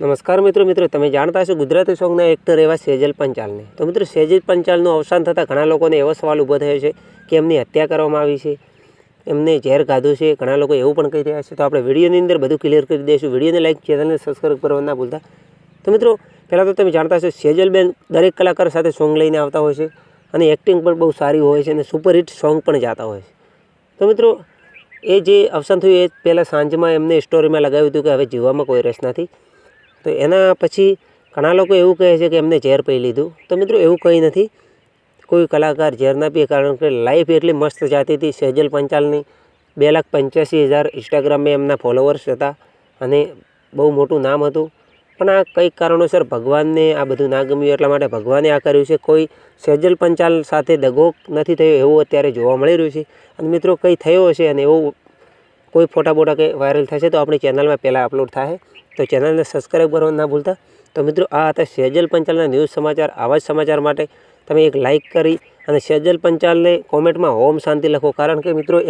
નમસ્કાર મિત્રો મિત્રો, તમે જાણતા હશો ગુજરાતી સોંગના એક્ટર એવા સેજલ પંચાલને. તો મિત્રો, સેજલ પંચાલનું અવસાન થતાં ઘણા લોકોને એવો સવાલ ઊભો થયો છે કે એમની હત્યા કરવામાં આવી છે, એમને ઝેર ખાધું છે, ઘણા લોકો એવું પણ કહી રહ્યા છે. તો આપણે વિડીયોની અંદર બધું ક્લિયર કરી દઈશું. વિડીયોને લાઈક ચેનલને સબસ્ક્રાઈબ કરવા ના ભૂલતા. તો મિત્રો, પહેલાં તો તમે જાણતા હશો સેજલબેન દરેક કલાકાર સાથે સોંગ લઈને આવતા હોય છે અને એક્ટિંગ પણ બહુ સારી હોય છે અને સુપરહિટ સોંગ પણ જાતા હોય છે. તો મિત્રો, એ જે અવસાન થયું એ પહેલાં સાંજમાં એમને સ્ટોરીમાં લગાવ્યું હતું કે હવે જીવવામાં કોઈ રસ નથી. તો એના પછી ઘણા લોકો એવું કહે છે કે એમને ઝેર પી લીધું. તો મિત્રો એવું કંઈ નથી. કોઈ કલાકાર ઝેર ના પીએ કારણ કે લાઈફ એટલી મસ્ત જાતી હતી. સેજલ પંચાલની બે લાખ પંચ્યાસી હજાર ઇન્સ્ટાગ્રામે એમના ફોલોવર્સ હતા અને બહુ મોટું નામ હતું. પણ આ કંઈક કારણોસર ભગવાનને આ બધું ના ગમ્યું એટલા માટે ભગવાને આ કર્યું છે. કોઈ સેજલ પંચાલ સાથે દગો નથી થયો એવું અત્યારે જોવા મળી રહ્યું છે. અને મિત્રો કંઈ થયો હશે અને એવું કોઈ ફોટા બોટા કે વાયરલ થશે તો આપણી ચેનલમાં પહેલાં અપલોડ થાય. તો ચેનલને સબસ્ક્રાઈબ કરવાનું ના ભૂલતા. તો મિત્રો, આ હતા સેજલ પંચાલના ન્યૂઝ સમાચાર, આવા જ સમાચાર માટે તમે એક લાઇક કરી અને સેજલ પંચાલને કોમેન્ટમાં હોમ શાંતિ લખો. કારણ કે મિત્રો